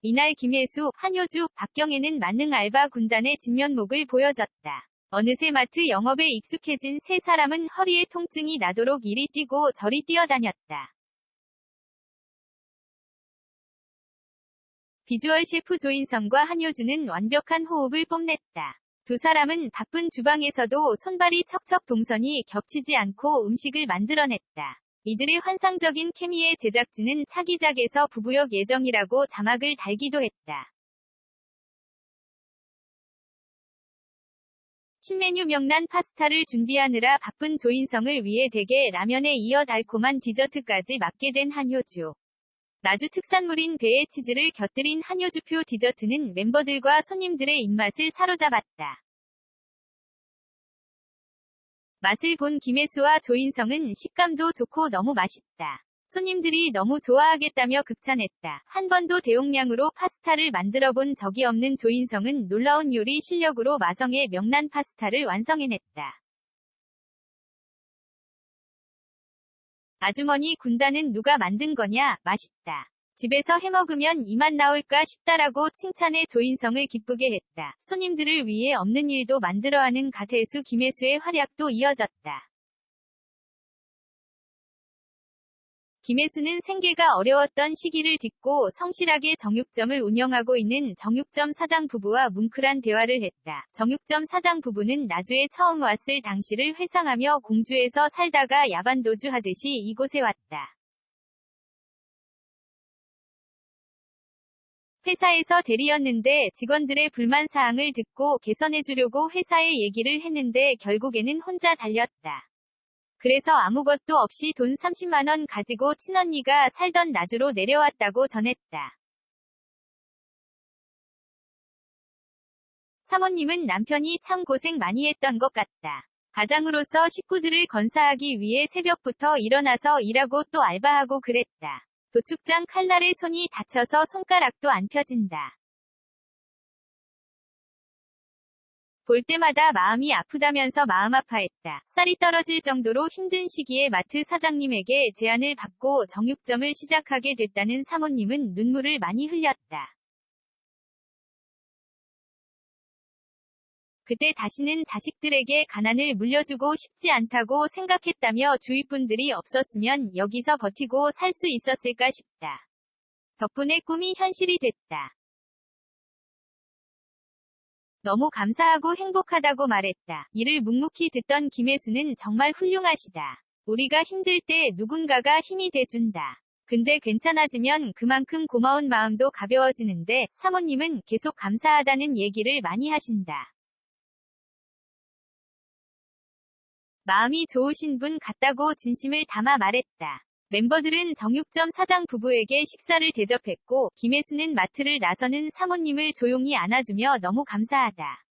이날 김혜수, 한효주, 박경애는 만능 알바 군단의 진면목을 보여줬다. 어느새 마트 영업에 익숙해진 세 사람은 허리에 통증이 나도록 이리 뛰고 저리 뛰어다녔다. 비주얼 셰프 조인성과 한효주는 완벽한 호흡을 뽐냈다. 두 사람은 바쁜 주방에서도 손발이 척척 동선이 겹치지 않고 음식을 만들어냈다. 이들의 환상적인 케미에 제작진은 차기작에서 부부역 예정이라고 자막을 달기도 했다. 신메뉴 명란 파스타를 준비하느라 바쁜 조인성을 위해 대게 라면에 이어 달콤한 디저트까지 맡게 된 한효주. 나주 특산물인 배의 치즈를 곁들인 한효주표 디저트는 멤버들과 손님들의 입맛을 사로잡았다. 맛을 본 김혜수와 조인성은 식감도 좋고 너무 맛있다. 손님들이 너무 좋아하겠다며 극찬했다. 한 번도 대용량으로 파스타를 만들어 본 적이 없는 조인성은 놀라운 요리 실력으로 마성의 명란 파스타를 완성해냈다. 아주머니 군단은 누가 만든 거냐? 맛있다. 집에서 해먹으면 이맛 나올까 싶다라고 칭찬해 조인성을 기쁘게 했다. 손님들을 위해 없는 일도 만들어하는 가태수 김혜수의 활약도 이어졌다. 김혜수는 생계가 어려웠던 시기를 딛고 성실하게 정육점을 운영하고 있는 정육점 사장 부부와 뭉클한 대화를 했다. 정육점 사장 부부는 나주에 처음 왔을 당시를 회상하며 공주에서 살다가 야반도주 하듯이 이곳에 왔다. 회사에서 대리였는데 직원들의 불만 사항을 듣고 개선해주려고 회사에 얘기를 했는데 결국에는 혼자 잘렸다. 그래서 아무것도 없이 돈 30만원 가지고 친언니가 살던 나주로 내려왔다고 전했다. 사모님은 남편이 참 고생 많이 했던 것 같다. 가장으로서 식구들을 건사하기 위해 새벽부터 일어나서 일하고 또 알바하고 그랬다. 도축장 칼날에 손이 다쳐서 손가락도 안 펴진다. 볼 때마다 마음이 아프다면서 마음 아파했다. 쌀이 떨어질 정도로 힘든 시기에 마트 사장님에게 제안을 받고 정육점을 시작하게 됐다는 사모님은 눈물을 많이 흘렸다. 그때 다시는 자식들에게 가난을 물려주고 싶지 않다고 생각했다며 주위 분들이 없었으면 여기서 버티고 살 수 있었을까 싶다. 덕분에 꿈이 현실이 됐다. 너무 감사하고 행복하다고 말했다. 이를 묵묵히 듣던 김혜수는 정말 훌륭하시다. 우리가 힘들 때 누군가가 힘이 돼준다. 근데 괜찮아지면 그만큼 고마운 마음도 가벼워지는데 사모님은 계속 감사하다는 얘기를 많이 하신다. 마음이 좋으신 분 같다고 진심을 담아 말했다. 멤버들은 정육점 사장 부부에게 식사를 대접했고 김혜수는 마트를 나서는 사모님을 조용히 안아주며 너무 감사하다.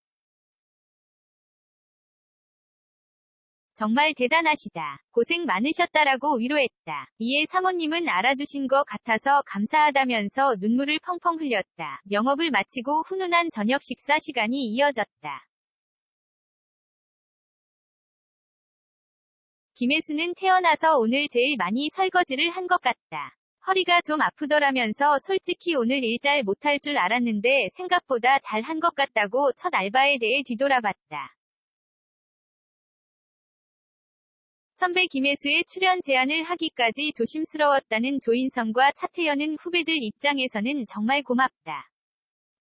정말 대단하시다. 고생 많으셨다라고 위로했다. 이에 사모님은 알아주신 것 같아서 감사하다면서 눈물을 펑펑 흘렸다. 영업을 마치고 훈훈한 저녁 식사 시간이 이어졌다. 김혜수는 태어나서 오늘 제일 많이 설거지를 한 것 같다. 허리가 좀 아프더라면서 솔직히 오늘 일 잘 못할 줄 알았는데 생각보다 잘 한 것 같다고 첫 알바에 대해 뒤돌아봤다. 선배 김혜수의 출연 제안을 하기까지 조심스러웠다는 조인성과 차태현은 후배들 입장에서는 정말 고맙다.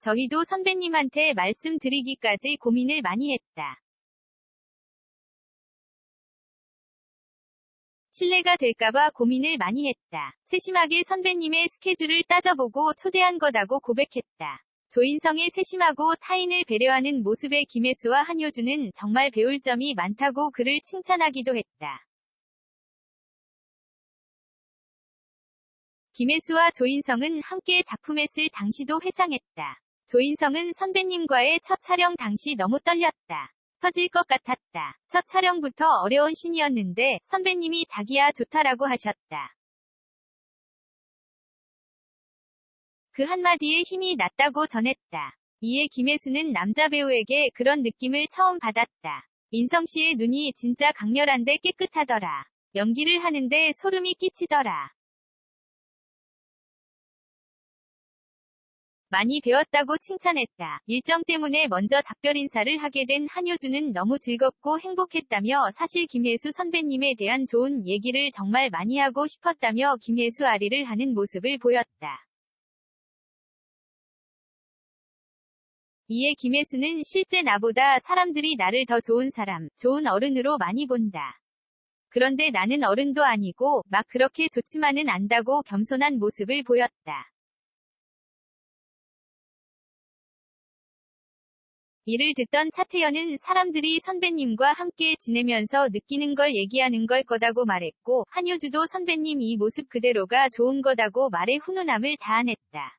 저희도 선배님한테 말씀드리기까지 고민을 많이 했다. 신뢰가 될까봐 고민을 많이 했다. 세심하게 선배님의 스케줄을 따져보고 초대한 거다고 고백했다. 조인성의 세심하고 타인을 배려하는 모습에 김혜수와 한효주는 정말 배울 점이 많다고 그를 칭찬하기도 했다. 김혜수와 조인성은 함께 작품했을 당시도 회상했다. 조인성은 선배님과의 첫 촬영 당시 너무 떨렸다. 터질 것 같았다. 첫 촬영부터 어려운 신이었는데 선배님이 자기야 좋다라고 하셨다. 그 한마디에 힘이 났다고 전했다. 이에 김혜수는 남자 배우에게 그런 느낌을 처음 받았다. 인성 씨의 눈이 진짜 강렬한데 깨끗하더라. 연기를 하는데 소름이 끼치더라. 많이 배웠다고 칭찬했다. 일정 때문에 먼저 작별 인사를 하게 된 한효주는 너무 즐겁고 행복했다며 사실 김혜수 선배님에 대한 좋은 얘기를 정말 많이 하고 싶었다며 김혜수 아리를 하는 모습을 보였다. 이에 김혜수는 실제 나보다 사람들이 나를 더 좋은 사람, 좋은 어른으로 많이 본다. 그런데 나는 어른도 아니고 막 그렇게 좋지만은 않다고 겸손한 모습을 보였다. 이를 듣던 차태현은 사람들이 선배님과 함께 지내면서 느끼는 걸 얘기하는 걸 거다고 말했고, 한효주도 선배님 이 모습 그대로가 좋은 거다고 말해 훈훈함을 자아냈다.